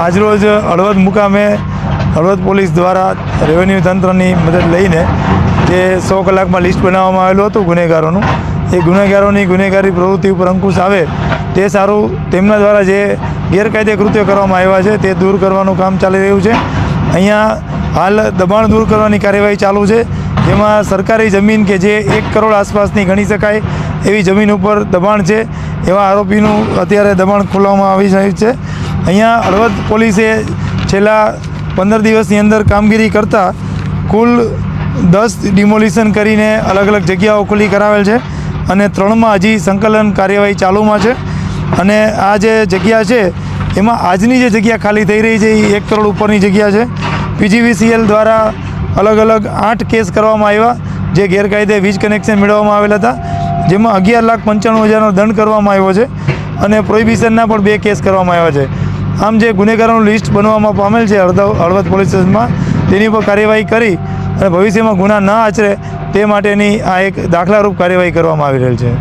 આજરોજ હળવદ મુકામે હળવદ પોલીસ દ્વારા રેવન્યુ તંત્રની મદદ લઈને જે સો કલાકમાં લિસ્ટ બનાવવામાં આવેલું હતું ગુનેગારોનું, એ ગુનેગારોની ગુનેગારી પ્રવૃત્તિ ઉપર અંકુશ આવે તે સારું તેમના દ્વારા જે ગેરકાયદે કૃત્યો કરવામાં આવ્યા છે તે દૂર કરવાનું કામ ચાલી રહ્યું છે. અહીંયા હાલ દબાણ દૂર કરવાની કાર્યવાહી ચાલુ છે, જેમાં સરકારી જમીન કે જે એક કરોડ આસપાસની ગણી શકાય એવી જમીન ઉપર દબાણ છે, એવા આરોપીનું અત્યારે દબાણ ખોલવામાં આવી રહ્યું છે. અહીંયા હળવદ પોલીસે છેલ્લા પંદર દિવસની અંદર કામગીરી કરતાં કુલ દસ ડિમોલિશન કરીને અલગ અલગ જગ્યાઓ ખુલ્લી કરાવેલ છે અને ત્રણમાં હજી સંકલન કાર્યવાહી ચાલુમાં છે. અને આ જે જગ્યા છે, એમાં આજની જે જગ્યા ખાલી થઈ રહી છે, એ એક કરોડ ઉપરની જગ્યા છે. પીજીવીસીએલ દ્વારા અલગ અલગ આઠ કેસ કરવામાં આવ્યા, જે ગેરકાયદે વીજ કનેક્શન મેળવવામાં આવેલા હતા, જેમાં અગિયાર લાખ પંચાણું હજારનો દંડ કરવામાં આવ્યો છે અને પ્રોહિબિશનના પણ બે કેસ કરવામાં આવ્યા છે. આમ જે ગુનેગારોનું લિસ્ટ બનવામાં પામેલ છે હળવદ પોલીસ સ્ટેશનમાં, તેની ઉપર કાર્યવાહી કરી અને ભવિષ્યમાં ગુના ન આચરે તે માટેની આ એક દાખલારૂપ કાર્યવાહી કરવામાં આવી રહેલ છે.